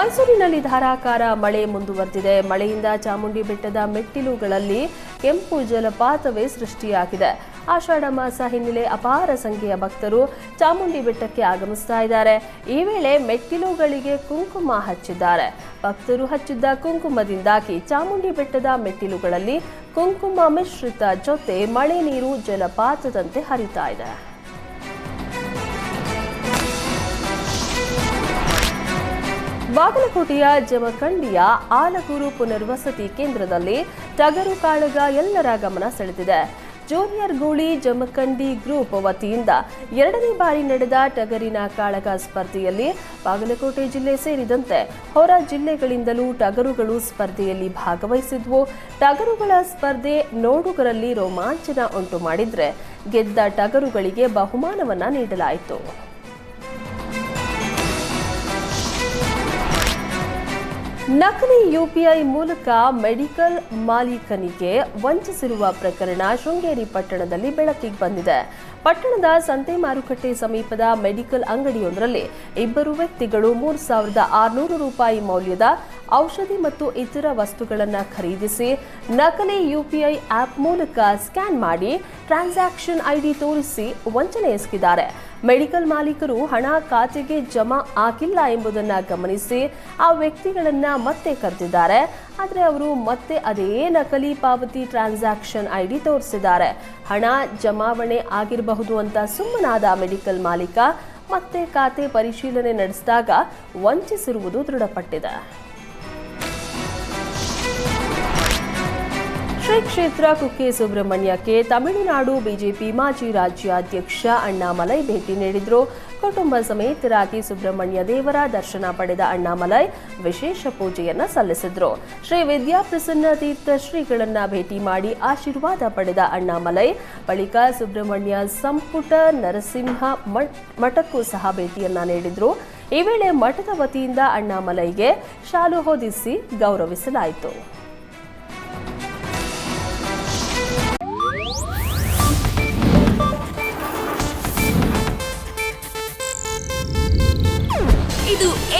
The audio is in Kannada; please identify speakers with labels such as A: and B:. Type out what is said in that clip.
A: ಮೈಸೂರಿನಲ್ಲಿ ಧಾರಾಕಾರ ಮಳೆ ಮುಂದುವರೆದಿದೆ. ಮಳೆಯಿಂದ ಚಾಮುಂಡಿ ಬೆಟ್ಟದ ಮೆಟ್ಟಿಲುಗಳಲ್ಲಿ ಕೆಂಪು ಜಲಪಾತವೇ ಸೃಷ್ಟಿಯಾಗಿದೆ. ಆಷಾಢ ಮಾಸ ಹಿನ್ನೆಲೆ ಅಪಾರ ಸಂಖ್ಯೆಯ ಭಕ್ತರು ಚಾಮುಂಡಿ ಬೆಟ್ಟಕ್ಕೆ ಆಗಮಿಸ್ತಾ ಇದ್ದಾರೆ. ಈ ವೇಳೆ ಮೆಟ್ಟಿಲುಗಳಿಗೆ ಕುಂಕುಮ ಹಚ್ಚಿದ್ದಾರೆ. ಭಕ್ತರು ಹಚ್ಚಿದ್ದ ಕುಂಕುಮದಿಂದಾಗಿ ಚಾಮುಂಡಿ ಬೆಟ್ಟದ ಮೆಟ್ಟಿಲುಗಳಲ್ಲಿ ಕುಂಕುಮ ಮಿಶ್ರಿತ ಜೊತೆ ಮಳೆ ನೀರು ಜಲಪಾತದಂತೆ ಹರಿತಾ ಇದೆ. ಬಾಗಲಕೋಟೆಯ ಜಮಖಂಡಿಯ ಆಲಗೂರು ಪುನರ್ವಸತಿ ಕೇಂದ್ರದಲ್ಲಿ ಟಗರು ಕಾಳಗ ಎಲ್ಲರ ಗಮನ ಸೆಳೆದಿದೆ. ಜೂನಿಯರ್ ಗೂಳಿ ಜಮಖಂಡಿ ಗ್ರೂಪ್ ವತಿಯಿಂದ ಎರಡನೇ ಬಾರಿ ನಡೆದ ಟಗರಿನ ಕಾಳಗ ಸ್ಪರ್ಧೆಯಲ್ಲಿ ಬಾಗಲಕೋಟೆ ಜಿಲ್ಲೆ ಸೇರಿದಂತೆ ಹೊರ ಜಿಲ್ಲೆಗಳಿಂದಲೂ ಟಗರುಗಳು ಸ್ಪರ್ಧೆಯಲ್ಲಿ ಭಾಗವಹಿಸಿದ್ವು. ಟಗರುಗಳ ಸ್ಪರ್ಧೆ ನೋಡುಗರಲ್ಲಿ ರೋಮಾಂಚನ ಉಂಟು ಮಾಡಿದ್ರೆ ಗೆದ್ದ ಟಗರುಗಳಿಗೆ ಬಹುಮಾನವನ್ನ ನೀಡಲಾಯಿತು. ನಕಲಿ ಯುಪಿಐ ಮೂಲಕ ಮೆಡಿಕಲ್ ಮಾಲೀಕನಿಗೆ ವಂಚಿಸಿರುವ ಪ್ರಕರಣ ಶೃಂಗೇರಿ ಪಟ್ಟಣದಲ್ಲಿ ಬೆಳಕಿಗೆ ಬಂದಿದೆ. ಪಟ್ಟಣದ ಸಂತೆ ಮಾರುಕಟ್ಟೆ ಸಮೀಪದ ಮೆಡಿಕಲ್ ಅಂಗಡಿಯೊಂದರಲ್ಲಿ ಇಬ್ಬರು ವ್ಯಕ್ತಿಗಳು ಮೂರು ಸಾವಿರದ ಆರುನೂರು ರೂಪಾಯಿ ಮೌಲ್ಯದ ಔಷಧಿ ಮತ್ತು ಇತರ ವಸ್ತುಗಳನ್ನು ಖರೀದಿಸಿ ನಕಲಿ ಯುಪಿಐ ಆಪ್ ಮೂಲಕ ಸ್ಕ್ಯಾನ್ ಮಾಡಿ ಟ್ರಾನ್ಸಾಕ್ಷನ್ ಐಡಿ ತೋರಿಸಿ ವಂಚನೆ ಎಸಗಿದ್ದಾರೆ. ಮೆಡಿಕಲ್ ಮಾಲೀಕರು ಹಣ ಖಾತೆಗೆ ಜಮಾ ಆಗಿಲ್ಲ ಎಂಬುದನ್ನು ಗಮನಿಸಿ ಆ ವ್ಯಕ್ತಿಗಳನ್ನ ಮತ್ತೆ ಕರೆದಿದ್ದಾರೆ. ಆದರೆ ಅವರು ಮತ್ತೆ ಅದೇ ನಕಲಿ ಪಾವತಿ ಟ್ರಾನ್ಸಾಕ್ಷನ್ ಐ ಡಿ ತೋರಿಸಿದ್ದಾರೆ. ಹಣ ಜಮಾವಣೆ ಆಗಿರಬಹುದು ಅಂತ ಸುಮ್ಮನಾದ ಮೆಡಿಕಲ್ ಮಾಲೀಕ ಮತ್ತೆ ಖಾತೆ ಪರಿಶೀಲನೆ ನಡೆಸಿದಾಗ ವಂಚಿಸಿರುವುದು ದೃಢಪಟ್ಟಿದೆ. ಶ್ರೀ ಕ್ಷೇತ್ರ ಕುಕ್ಕೆ ಸುಬ್ರಹ್ಮಣ್ಯಕ್ಕೆ ತಮಿಳುನಾಡು ಬಿಜೆಪಿ ಮಾಜಿ ರಾಜ್ಯಾಧ್ಯಕ್ಷ ಅಣ್ಣಾಮಲೈ ಭೇಟಿ ನೀಡಿದ್ರು. ಕುಟುಂಬ ಸಮೇತರಾಗಿ ಸುಬ್ರಹ್ಮಣ್ಯ ದೇವರ ದರ್ಶನ ಪಡೆದ ಅಣ್ಣಾಮಲೈ ವಿಶೇಷ ಪೂಜೆಯನ್ನ ಸಲ್ಲಿಸಿದ್ರು. ಶ್ರೀ ವಿದ್ಯಾಪ್ರಸನ್ನ ತೀರ್ಥ ಶ್ರೀಗಳನ್ನ ಭೇಟಿ ಮಾಡಿ ಆಶೀರ್ವಾದ ಪಡೆದ ಅಣ್ಣಾಮಲೈ. ಬಳಿಕ ಸುಬ್ರಹ್ಮಣ್ಯ ಸಂಪುಟ ನರಸಿಂಹ ಮಠ್- ಮಠಕ್ಕೂ ಸಹ ಭೇಟಿಯನ್ನ ನೀಡಿದ್ರು. ಈ ವೇಳೆ ಮಠದ ವತಿಯಿಂದ ಅಣ್ಣಾಮಲೈಗೆ ಶಾಲು ಹೊದಿಸಿ ಗೌರವಿಸಲಾಯಿತು.